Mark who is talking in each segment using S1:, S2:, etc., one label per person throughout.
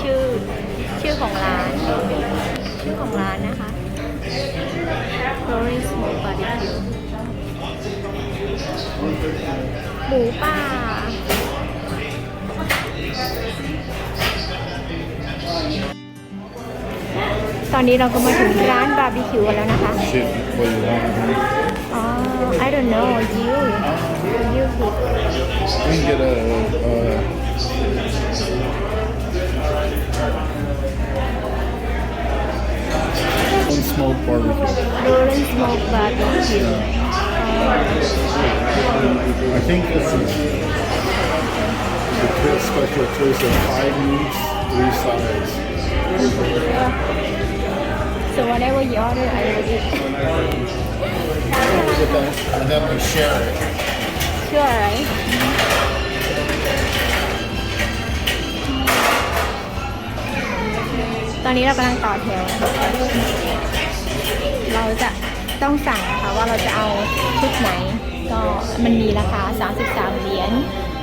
S1: ชื่อชื่อของร้าน ชื่อของร้านนะคะ Roaring Smoke Barbecue หมูป่าตอนนี้เราก็มาถึงร้านบาร์บีคิวกันแล้วนะคะ
S2: Shit, what you want?
S1: อ๋อ I don't know you you pick
S2: We can get a, uh, one smoked barbecue.
S1: Roaring Smoke Barbecue
S2: I think this is the pit special choice of five meats, three sides.
S1: so whatever you order I will eat
S2: Get that, and then we share it.
S1: sure right ตอนนี้เรากำลังต่อแถวนะคะ เราจะต้องสั่งนะคะว่าเราจะเอาชุดไหน ก็มันมีราคา 33 เหรียญ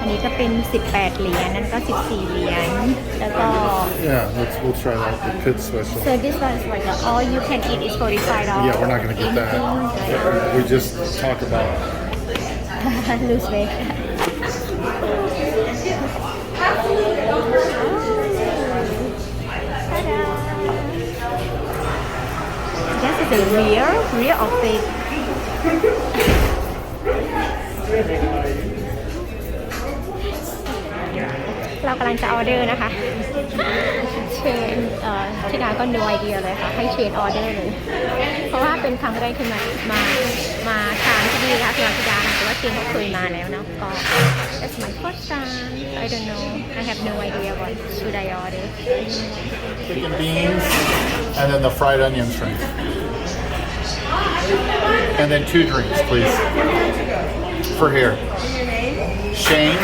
S1: อันนี้ก็เป็น 18 เหรียญ นั่นก็ 14 เหรียญ แล้วก็
S2: Yeah, let's we'll try that. The pit special.
S1: so this one is like a, all you can eat is 45 dollars
S2: Yeah, we're not gonna get that. We just talk about
S1: lose weight This is a real, real or fake? เรากำลังจะออเดอร์นะคะ เชนเอ่อที่ดาก็ no idea เลยค่ะ ให้เชนออเดอร์เลย เพราะว่าเป็นครั้งแรกที่มา มา มาทานที่นี่นะคะที่ร้านที่ดานะแต่ว่าเชนเขาเคยมาแล้วเนาะก็ that's my first time I don't know I have no idea what should I order
S2: chicken beans and then the fried onion shrimp. And then two drinks, please. For here. Shane.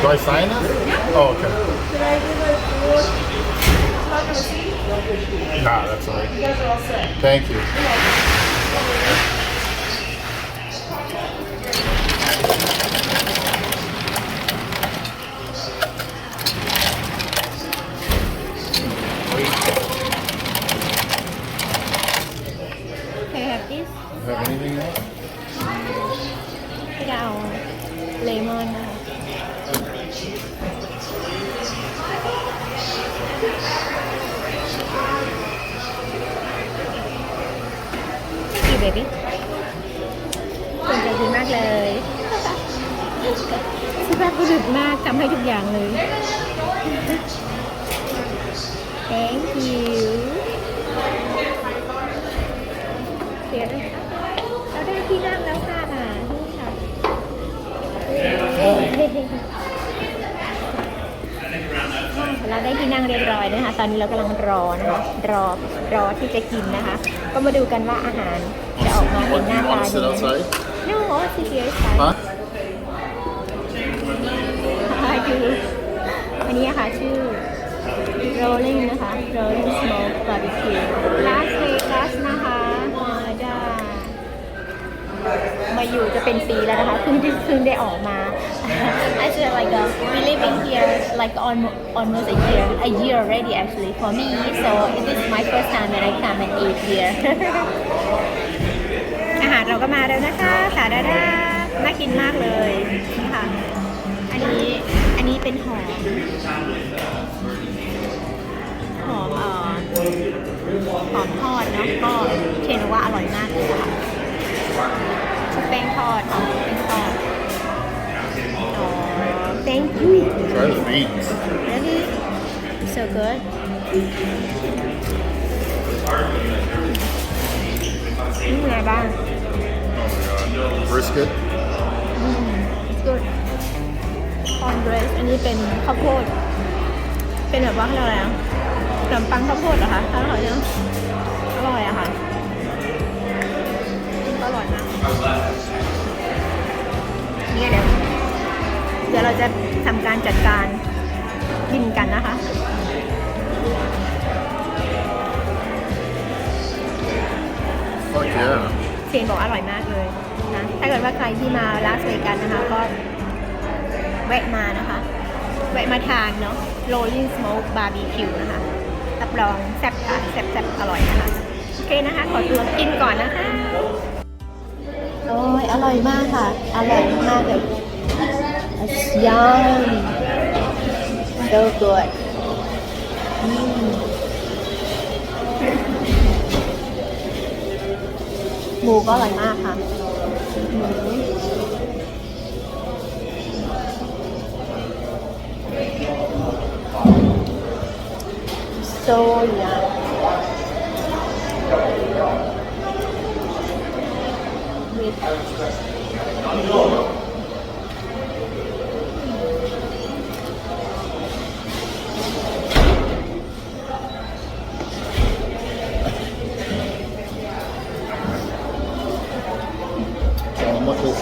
S2: Do I sign this? Oh, okay. Nah, that's all right. You guys are all set. Thank you.
S1: Can I have this
S2: Have anything else?
S1: ที่ดา เอาเลมอนนะคะกี่เบบี้คนใจดีมากเลยสุภาพบุรุษมากทำให้ทุกอย่างเลย thank you เดี๋ยวเราได้ที่นั่งแล้วค่ะนี่ค่ะเราได้ที่นั่งเรียบร้อยนะคะ ตอนนี้เรากำลังรอนะคะ รอ รอที่จะกินนะคะ ก็มาดูกันว่าอาหาร ออกมาเป็นหน้า
S2: You
S1: ตา
S2: want to
S1: ดี
S2: sit outside?
S1: No, I sit here is fine.
S2: Huh?
S1: คืออันนี้ค่ะชื่อ Rolling นะคะ Rolling Smoke Barbecue Las Vegas นะคะมาจ้ามาอยู่จะเป็นปีแล้วนะคะเพิ่งได้เพิ่งได้ออกมา I said like uh, we living here like almost almost a year a year already actually for me so this is my first time that I come and eat here อาหารเราก็มาแล้วนะคะสาดาดาน่ากินมากเลยนี่ค่ะ อันนี้อันนี้เป็นหอมหอมเอ่อหอมทอดเนาะก็เชนว่าอร่อยมากเลยค่ะชุบแป้งทอดหอมแป้งทอดอ๋อ thank you
S2: Try the beans.
S1: really so good นี่ไงบ้าง
S2: Brisket.
S1: good corn bread อันนี้เป็นข้าวโพด เป็นแบบว่าเขาเรียกอะไรอะขนมปังข้าวโพดเหรอคะอร่อยเนาะอร่อยอะค่ะก็อร่อยมากนี่เดี๋ยวเดี๋ยวเราจะทำการจัดการกินกันนะคะ
S2: Fuck yeah.
S1: เชนบอกอร่อยมากเลยนะถ้าเกิดว่าใครที่มาลาสเวกัสนะคะก็แวะมานะคะ แวะมาทานเนาะ Rolling Smoke Barbecue นะคะรับรองแซ่บค่ะแซ่บแซ่บอร่อยนะคะโอเคนะคะ ขอตัวกินก่อนนะคะ โอ้ยอร่อยมากค่ะ อร่อยมากเลย It's yum so good หมูก็อร่อยมากค่ะโซยามี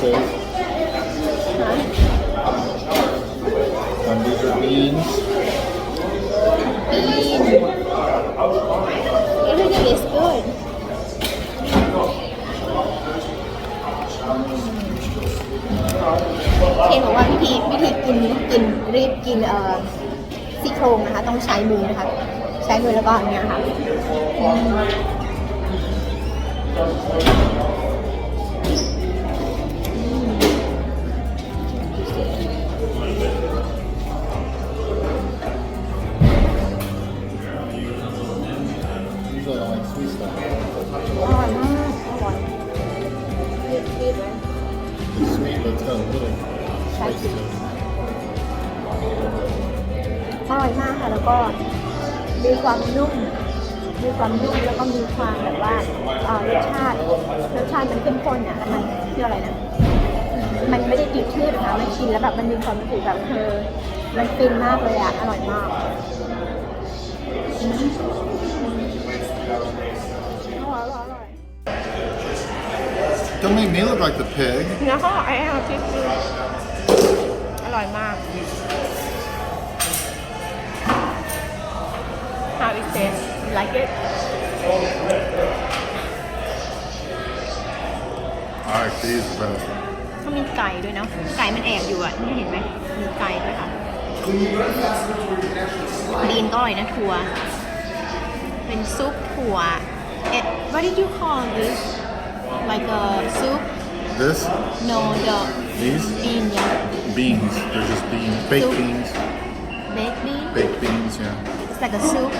S2: How much this is? And these are beans.
S1: bean everything is good เคนบอกว่าวิธีวิธีกินกินรีบกินเอ่อซี่โครงนะคะ ต้องใช้มือนะคะ ใช้มือแล้วก็อย่างเงี้ยค่ะอื
S2: that's got a little spice to it.
S1: อร่อยมากค่ะแล้วก็มีความนุ่ม มีความนุ่มแล้วก็มีความแบบว่าเอ่อรสชาติรสชาติมันเข้มข้นอะแล้วมันเรียกอะไรนะ มันไม่ได้ติดชืดนะมันกินแล้วแบบมันมีความรู้สึกแบบเออมันฟินมากเลยอะ อร่อยมาก
S2: Don't make me look like the pig.
S1: เนื้อเขาไอ้เอาชิสอร่อยมาก How is it? You like it?
S2: Alright, these are better.
S1: เขามีไก่ด้วยเนาะไก่มันแอบอยู่อะนี่เห็นไหมมีไก่ด้วยค่ะดีนก็อร่อยนะถั่ว เป็นซุปถั่วเอ็ด what did you call this like a soup.
S2: This?
S1: No, the
S2: These?
S1: beans. yeah.
S2: Beans. They're just beans. Baked
S1: Soup.
S2: beans.
S1: Baked beans.
S2: Baked beans, yeah.
S1: It's like a soup.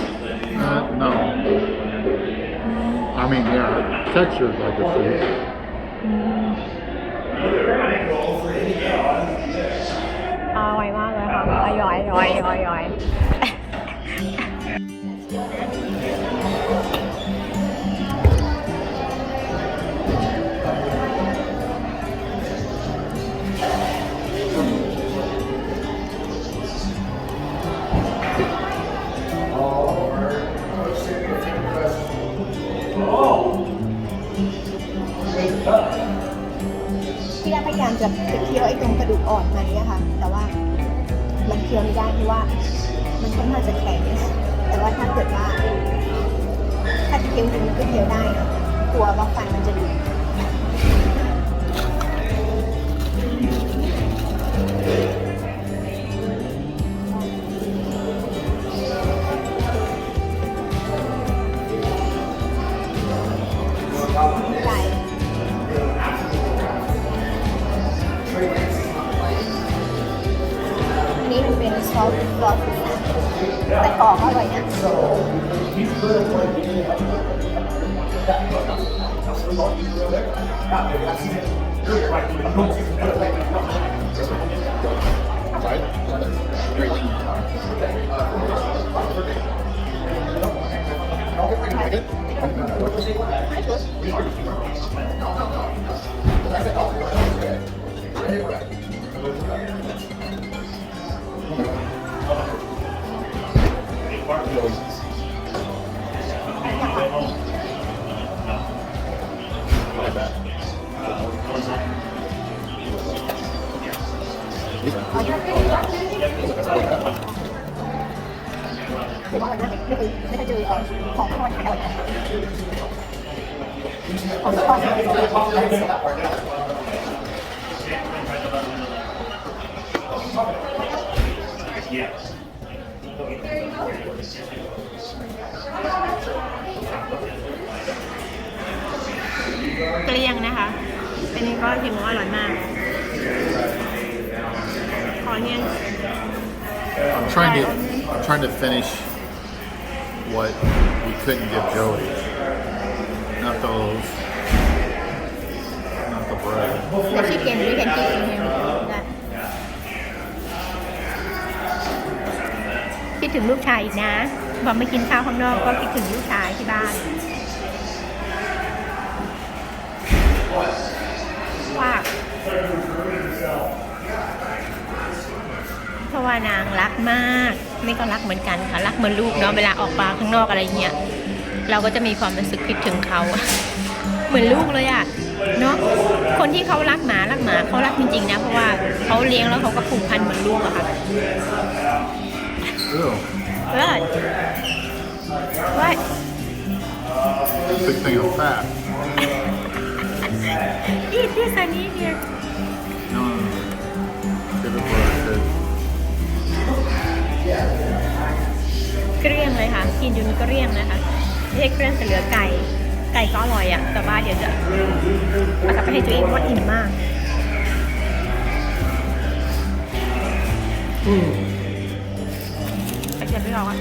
S2: No. no. I mean, yeah, textured like a
S1: soup. Mm. Oh, I want it. I want it. I want. จะเคี้ยวไอ้ตรงกระดูกอ่อนมันเนี่ยค่ะ แต่ว่ามันเคี้ยวไม่ได้เพราะว่า มันค่อนข้างจะแข็งแต่ว่าถ้าเกิดว่า ถ้าเคี้ยวจริงมันก็เคี้ยวได้นะกลัวว่าฟันมันจะดุ ซอสซอสแต่กรอบอร่อยนะ
S2: Like that.
S1: หรือว่าเราไม่เคยไม่เคยเจอของทอดขายอร่อยของทอด เกลี้ยงนะคะอันนี้ก็ถือว่าอร่อยมาก ขอเนี่ย
S2: I'm trying to I'm trying to finish what we couldn't give Joey. Not those. Not the bread.
S1: The chicken we can give him that คิดถึงลูกชายอีกนะพอไม่กินข้าวข้างนอกก็คิดถึงลูกชายที่บ้าน ว่า เพราะ ว่านางรักมากไม่ก็รักเหมือนกันค่ะรักเหมือนลูกเนาะเวลาออกมาข้างนอกอะไรเงี้ยเราก็จะมีความรู้สึกคิดถึงเขา เหมือนลูกเลยอะเนาะคนที่เขารักหมารักหมาเขารักจริงๆนะเพราะว่าเขาเลี้ยงแล้วเขาก็ผูกพันเหมือนลูกอะค่ะ
S2: Ew.
S1: เลิศว่า
S2: Big thing of fat.
S1: eat this and eat here เกลี้ยงเลยค่ะ กินจนเกลี้ยงนะคะไม่ใช่เกลี้ยงแต่เหลือไก่ ไก่ก็อร่อยอะแต่ว่าเดี๋ยวจะเอากลับไปให้ตัวเองเพราะอิ่มมากไปเขียนไม่ออกอะ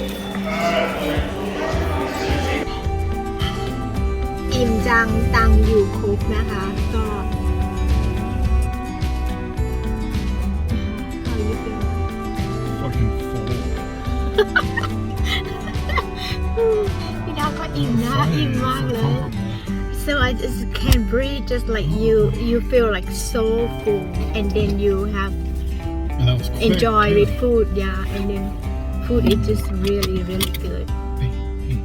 S1: อิ่มจังตังอยู่ครบนะคะ ก็ พี่ดาวก็อิ่มนะ อิ่มมากเลย so I just can't breathe just like you you feel like so full and then you have
S2: And that was quick,
S1: enjoy
S2: too.
S1: with food yeah and then food is just really really good
S2: Hey, hey.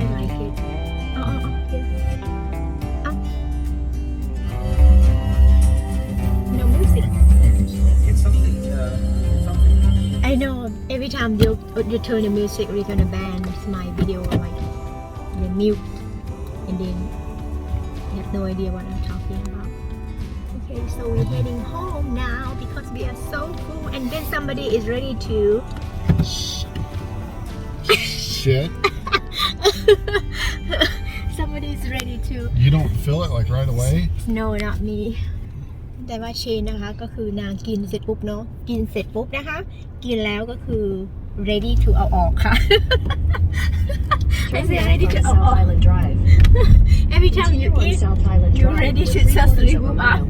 S1: I like it oh oh oh yeah oh no music
S3: It's something, uh, something.
S1: I know every time you you turn the music we're gonna ban my video like the mute and then you have no idea what I'm talking about. Okay, so we're heading home now because we are so full and then somebody is ready to
S2: Shit.
S1: somebody is ready to
S2: You don't feel it like right away?
S1: no not me แต่ว่าเชนนะคะก็คือนางกินเสร็จปุ๊บเนาะกินเสร็จปุ๊บนะคะ กินแล้วก็คือ ready to เอาออกค่ะ I say ready to เอา
S4: South
S1: ออก
S4: Island Drive.
S1: every time you
S4: Continue on
S1: eat
S4: South Island
S1: you're
S4: Drive.
S1: ready
S4: for
S1: to
S4: three
S1: just
S4: quarters
S1: leave
S4: of a
S1: them
S4: mile.
S1: out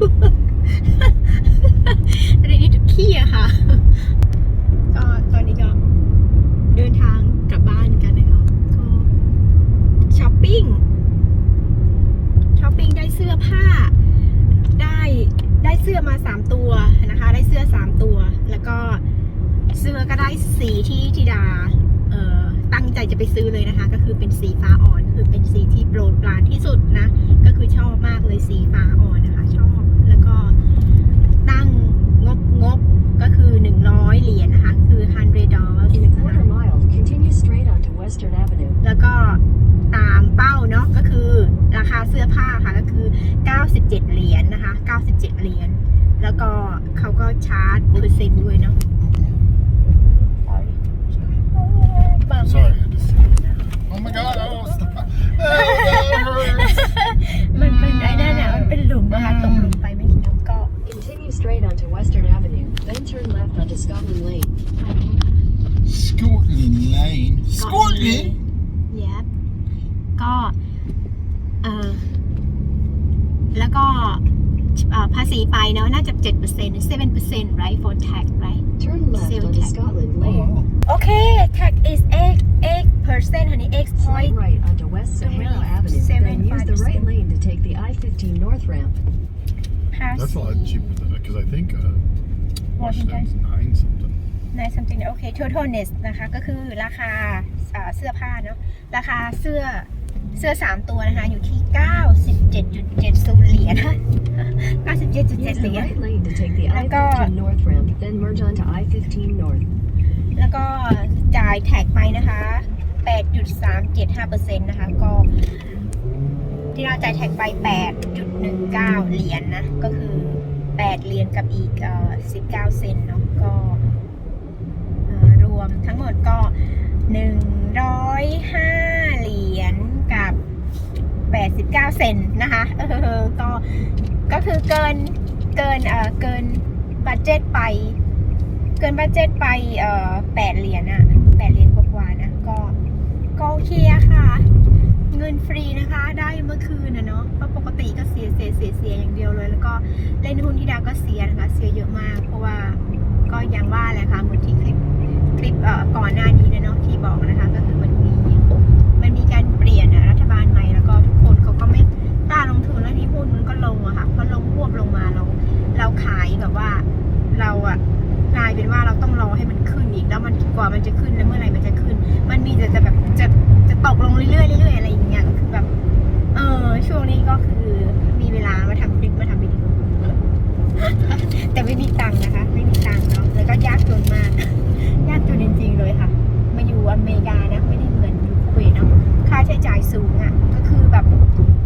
S1: ready to ขี้อะค่ะ ก็ตอนนี้ก็เดินทางกลับบ้านกันนะคะก็ช้อปปิ้งช้อปปิ้งได้เสื้อผ้า ได้ได้เสื้อมาสามตัวนะคะ ได้เสื้อสามตัว แล้วก็เสื้อก็ได้สีที่ธิดาเอ่อ ตั้งใจจะไปซื้อเลยนะคะ ก็คือเป็นสีฟ้าอ่อน คือเป็นสีที่โปรดปรานที่สุดนะ ก็คือชอบมากเลยสีฟ้าอ่อนนะคะ ชอบแล้วก็ตั้งงบงบก็คือ 100 เหรียญนะคะ คือ 100 dollars
S4: In a
S1: นะคะ
S4: quarter mile, continue straight onto Western Avenue.
S1: แล้วก็ตามเป้าเนาะก็คือราคาเสื้อผ้าค่ะก็คือ 97 เหรียญนะคะ 97 เหรียญแล้วก็เขาก็ชาร์จเปอร์เซ็นต์ด้วยเนาะ
S2: Sorry, I just. Oh my god, oh, stop. Ah, that hurts.
S1: มันเป็นไอ้นั่นน่ะมันเป็นหลุมนะคะตกหลุมไปไม่กี่น้ำก็
S4: Continue straight onto Western Avenue, then turn left onto Scotland Lane.
S2: Scotland Lane. Scotland?
S1: แยบก็เออแล้วก็เอ่อภาษีไปเนาะน่าจะ 7% 7% right for tax right
S4: Turn left
S1: Sale
S4: onto
S1: tax.
S4: Scotland Lane.
S2: Oh.
S1: โอเค tax is 8 8% honey 8
S4: Slide
S1: point
S4: right onto West Sahara Avenue,
S1: Seven,
S4: then use
S1: five
S4: the right
S1: percent.
S4: lane to take the I-15 North ramp.
S2: That's a lot cheaper than because I think uh,
S1: Washington.
S2: Washington's nine something.
S1: ใน something โอเค totalness นะคะ ก็คือราคาอ่าเสื้อผ้าเนาะ ราคาเสื้อเสื้อ 3 ตัวนะคะ อยู่ที่ 97.70 เหรียญ97.7
S4: Use
S1: เห
S4: the
S1: รียญ
S4: right lane to take
S1: แล้วก็จ่ายแท็กไปนะคะ 8.375%นะคะ ก็ที่เราจ่ายแท็กไป 8.19 เหรียญนนะ ก็คือ 8 เหรียญกับอีกเอ่อ19 เซนเนาะ ก็รวมทั้งหมดก็ 105 เหรียญกับ 89 เซนนะคะเออก็ ก็คือเกิน เกิน เอ่อเกินบัตเจ็ตไป เกินบัตเจ็ตไปเอ่อ8เหรียญอะ8เหรียญกว่าๆนะก็ก็โอเคอะค่ะ เงินฟรีนะคะได้เมื่อคืนนะเนาะเพราะปกติก็เสียเสียเสียเสียอย่างเดียวเลย แล้วก็เล่นหุ้นที่ดาวก็เสียนะคะเสียเยอะมากเพราะว่า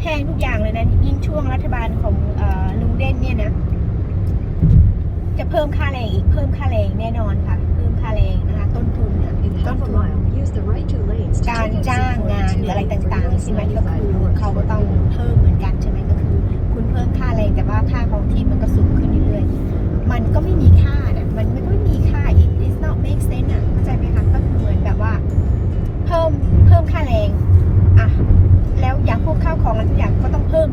S1: พงทุกอย่างเลยนะ ยิ่งช่วงรัฐบาลของเอ่อลุงเด่นเนี่ยนะ จะเพิ่มค่าแรงอีกเพิ่มค่าแรงแน่นอนค่ะ เพิ่มค่าแรงนะคะ ต้นทุนเนี่ย
S4: In
S1: ต้น
S4: half a
S1: ทุน
S4: mile, use the right two lanes to
S1: การ
S4: take exit
S1: จ้างงานหรืออะไรต่างๆใช่ไหมก็คือเขาก็ต้องเพิ่มเหมือนกันใช่ไหมก็คือ คุณเพิ่มค่าแรงแต่ว่าค่าของที่มันก็สูงขึ้นเรื่อยๆมันก็ไม่มีค่านะมันไม่ไม่มีค่า it is not make sense อะเข้าใจไหมคะก็คือเหมือนแบบว่า เพิ่มเพิ่มค่าแรงอะ แล้วอย่างพวกข้าวของอะไรทุกอย่างก็ต้องเพิ่ม